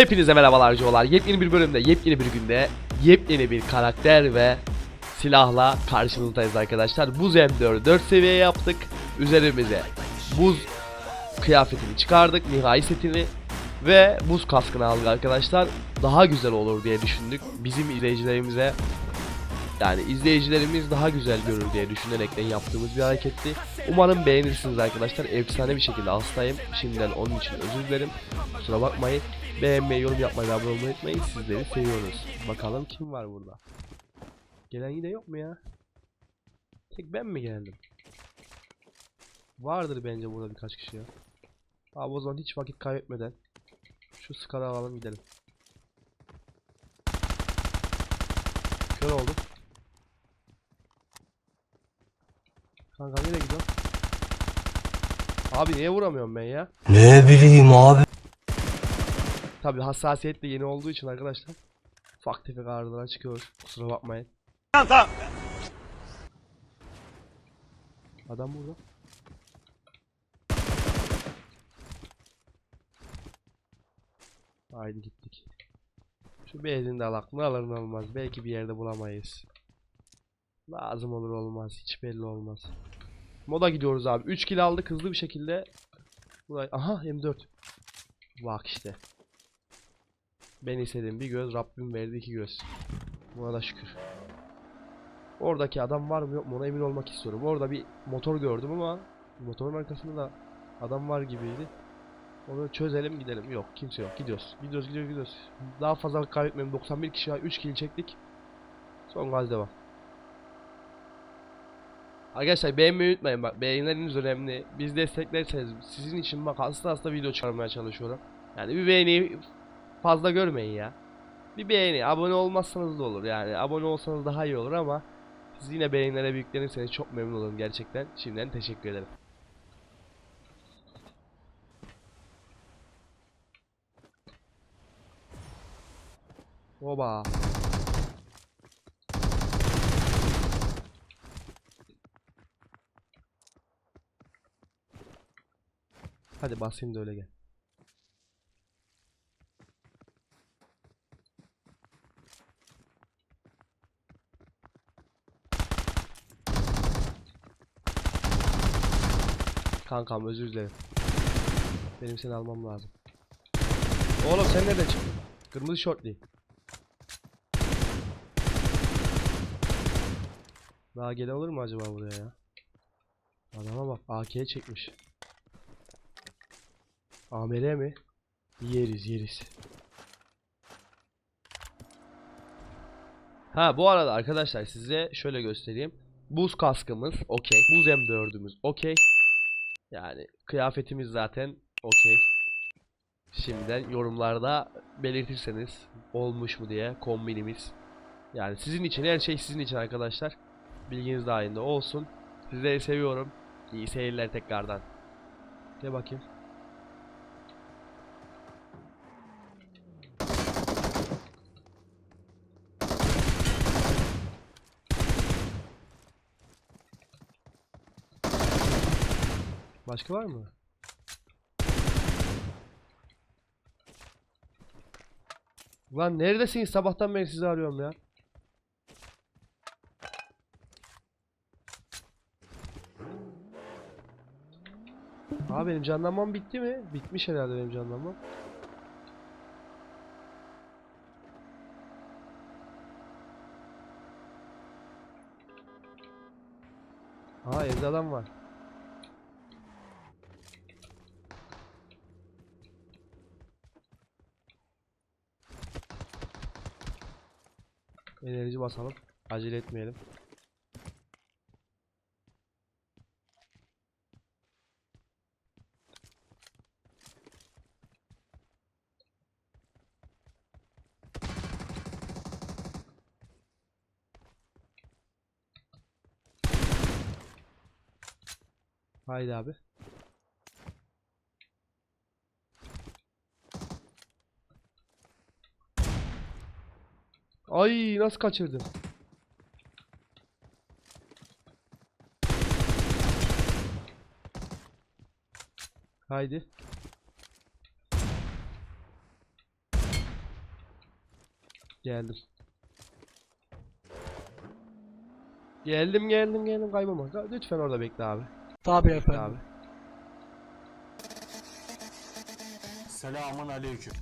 Hepinize merhabalar Jolar. Yepyeni bir bölümde, yepyeni bir günde, yepyeni bir karakter ve silahla karşınızdayız arkadaşlar. Buz M4'ü 4 seviye yaptık. Üzerimize buz kıyafetini çıkardık, nihai setini ve buz kaskını aldık arkadaşlar. Daha güzel olur diye düşündük. Bizim izleyicilerimize yani izleyicilerimiz daha güzel görür diye düşünerekten yaptığımız bir hareketti. Umarım beğenirsiniz arkadaşlar. Efsane bir şekilde hastayım. Şimdiden onun için özür dilerim. Kusura bakmayın. Beğenmeyi, yorum yapmayı ve abone olmayı unutmayın. Sizleri seviyoruz. Bakalım kim var burada? Gelen yine yok mu ya? Tek ben mi geldim? Vardır bence burada birkaç kişi ya. Abi o zaman hiç vakit kaybetmeden şu skala alalım gidelim. Kör oldum. Kanka nereye gidiyorsun? Abi niye vuramıyorum ben ya? Ne bileyim abi. Tabi hassasiyet de yeni olduğu için arkadaşlar ufak tefek ağrılar çıkıyor. Kusura bakmayın. Adam burada. Haydi gittik. Şu benzin de alak. Ne alır ne olmaz. Belki bir yerde bulamayız. Lazım olur olmaz. Hiç belli olmaz. Moda gidiyoruz abi. 3 kill aldık hızlı bir şekilde. Buraya... Aha M4. Bak işte. Ben istedim bir göz, Rabbim verdi iki göz. Buna da şükür. Oradaki adam var mı yok mu ona emin olmak istiyorum. Orada bir motor gördüm ama motorun arkasında da adam var gibiydi. Onu çözelim gidelim. Yok kimse yok. Gidiyoruz. Gidiyoruz gidiyoruz gidiyoruz. Daha fazla kaybetmeyelim. 91 kişi var. 3 kill çektik. Son gaz devam. Arkadaşlar beğenmeyi unutmayın bak beğenileriniz önemli. Biz desteklerseniz sizin için bak hasta hasta video çıkarmaya çalışıyorum. Yani bir beğeni fazla görmeyin ya. Bir beğeni, abone olmazsanız da olur yani. Abone olsanız daha iyi olur ama siz yine beğenilere büyüklenirseniz çok memnun olurum gerçekten. Şimdiden teşekkür ederim. Oba. Hadi basayım da öyle gel. Kankam özür dilerim. Benim seni almam lazım. Oğlum sen nereden çıktın? Kırmızı şortlu. Daha gelen olur mu acaba buraya ya? Adama bak AK'ye çekmiş. AMR mi? Yeriz yeriz. Ha bu arada arkadaşlar size şöyle göstereyim. Buz kaskımız okey. Buz M4'ümüz okey. Yani kıyafetimiz zaten okey. Şimdiden yorumlarda belirtirseniz olmuş mu diye kombinimiz. Yani sizin için her şey sizin için arkadaşlar. Bilginiz dahilinde olsun. Sizleri seviyorum. İyi seyirler tekrardan. Gel bakayım. Başka var mı? Lan neredesiniz? Sabahtan beri sizi arıyorum ya. Aa benim canlanmam bitti mi? Bitmiş herhalde benim canlanmam. Aa evde adam var. Enerji basalım. Acele etmeyelim. Haydi abi. Ay nasıl kaçırdım? Haydi. Geldim. Geldim geldim geldim kaybama. Ka- Lütfen orada bekle abi. Tabii Bekle efendim. abi. Selamun aleyküm.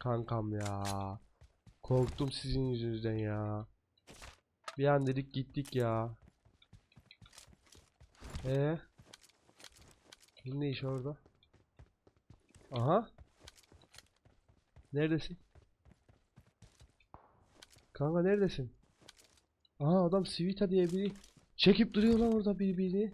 Kankam ya. Korktum sizin yüzünüzden ya. Bir an dedik gittik ya. Ee? Ne iş orada? Aha. Neredesin? Kanka neredesin? Aha adam Sivita diye biri çekip duruyor lan orada birbirini.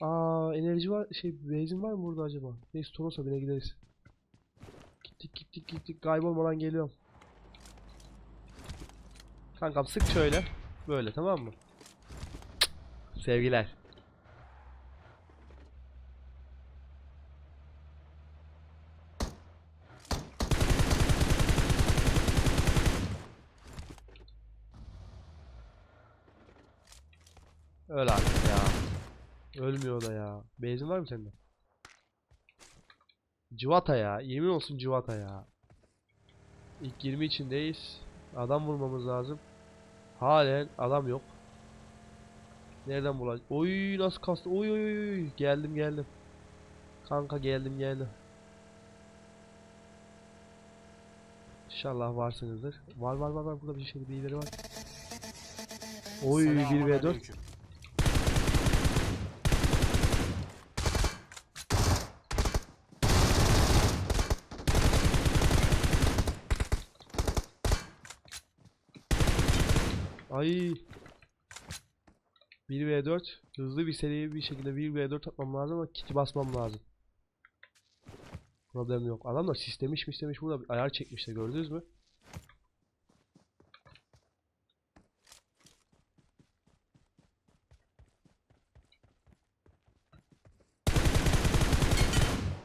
Aa enerji var şey benzin var mı burada acaba? Neyse Toros'a bine gideriz. Gittik gittik gittik kaybolmadan geliyorum. Kankam sık şöyle. Böyle tamam mı? Sevgiler. Öl artık ya. Ölmüyor da ya. Benzin var mı sende? Civata ya. Yemin olsun Civata ya. İlk 20 içindeyiz. Adam vurmamız lazım. Halen adam yok. Nereden bulacağız? Oy nasıl kastı? Oy oy oy. Geldim geldim. Kanka geldim geldim. İnşallah varsınızdır. Var var var var burada bir şey birileri var. Oy 1 Selamun v 4. aleyküm. Ay. 1v4 hızlı bir seri bir şekilde 1v4 atmam lazım ama kiti basmam lazım. Problem yok. Adam da sistemiş mistemiş burada bir ayar çekmişler gördünüz mü?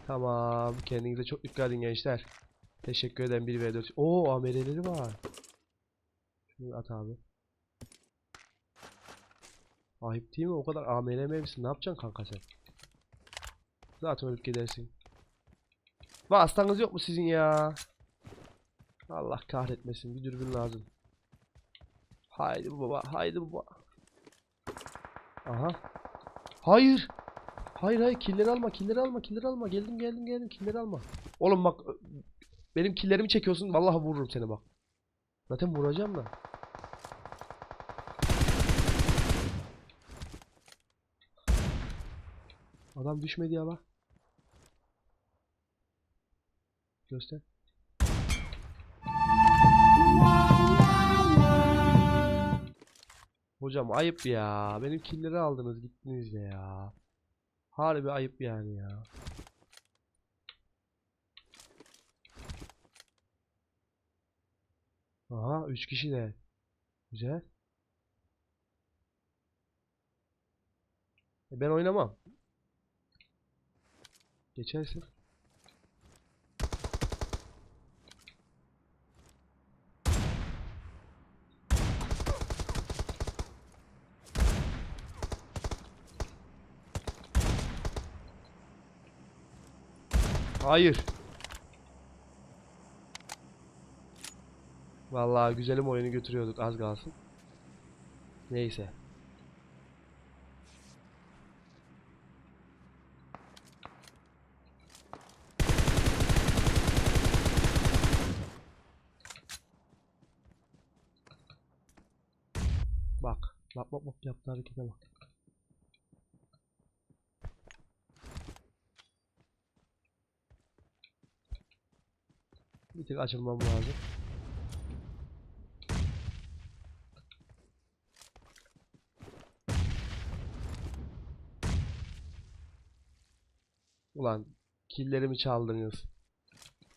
Tamam. Kendinize çok dikkat edin gençler. Teşekkür ederim 1v4. Oo AMR'leri var. Şunu at abi. Ayıp değil mi? O kadar AML mevsim. Ne yapacaksın kanka sen? Zaten ölüp gidersin. Vasıtanız yok mu sizin ya? Allah kahretmesin. Bir dürbün lazım. Haydi baba. Haydi baba. Aha. Hayır. Hayır hayır. Killeri alma. Killeri alma. Killeri alma. Geldim geldim geldim. Killeri alma. Oğlum bak. Benim killerimi çekiyorsun. Vallahi vururum seni bak. Zaten vuracağım da. Adam düşmedi ya bak. Göster. Hocam ayıp ya. Benim killeri aldınız gittiniz de ya. Harbi ayıp yani ya. Aha 3 kişi de. Güzel. E ben oynamam. Geçersin. Hayır. Vallahi güzelim oyunu götürüyorduk az kalsın. Neyse. Bak. Bak bak bak yaptığı harekete bak. Bir tık açılmam lazım. Ulan killerimi çaldınız.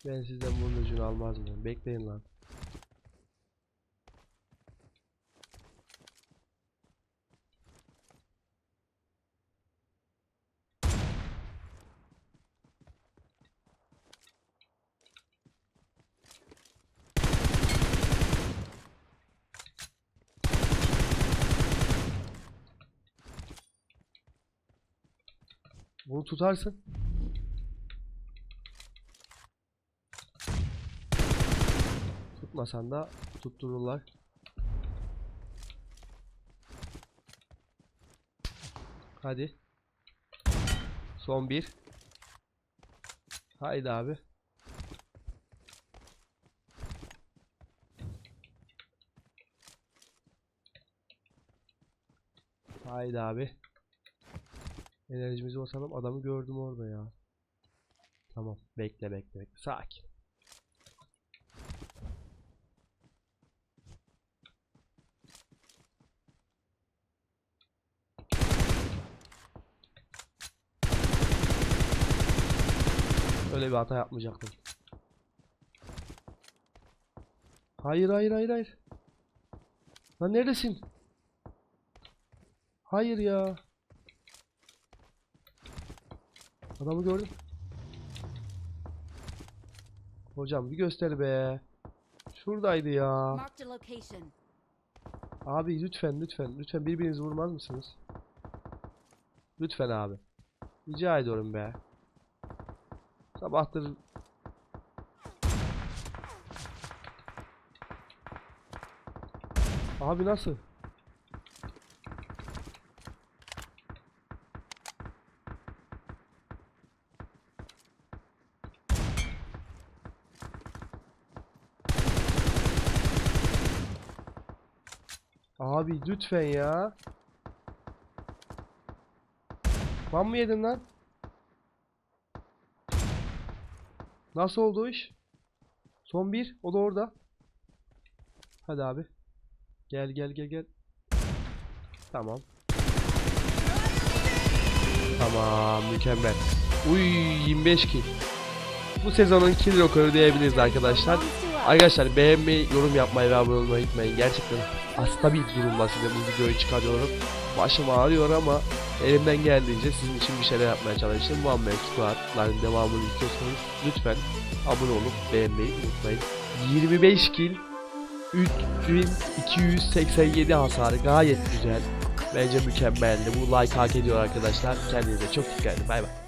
Ben sizden bunun ucunu almaz mıyım? Bekleyin lan. Bunu tutarsın. Tutmasan da tuttururlar. Hadi. Son bir. Haydi abi. Haydi abi. Enerjimizi basalım. Adamı gördüm orada ya. Tamam. Bekle bekle bekle. Sakin. Öyle bir hata yapmayacaktım. Hayır hayır hayır hayır. Lan neredesin? Hayır ya. Adamı gördüm. Hocam bir göster be. Şuradaydı ya. Abi lütfen lütfen lütfen birbirinizi vurmaz mısınız? Lütfen abi. Rica ediyorum be. Sabahtır Abi nasıl? Abi lütfen ya. Ban mı yedin lan? Nasıl oldu o iş? Son bir. O da orada. Hadi abi. Gel gel gel gel. Tamam. Tamam mükemmel. Uy 25 kill. Bu sezonun kill rekoru diyebiliriz arkadaşlar. Arkadaşlar beğenmeyi, yorum yapmayı ve abone olmayı unutmayın. Gerçekten hasta bir durumda size bu videoyu çıkarıyorum. Başım ağrıyor ama elimden geldiğince sizin için bir şeyler yapmaya çalıştım. Muammer Squad'ların devamını istiyorsanız lütfen abone olup beğenmeyi unutmayın. 25 kill 3287 hasar gayet güzel. Bence mükemmeldi. Bu like hak ediyor arkadaşlar. Kendinize çok dikkat edin. Bay bay.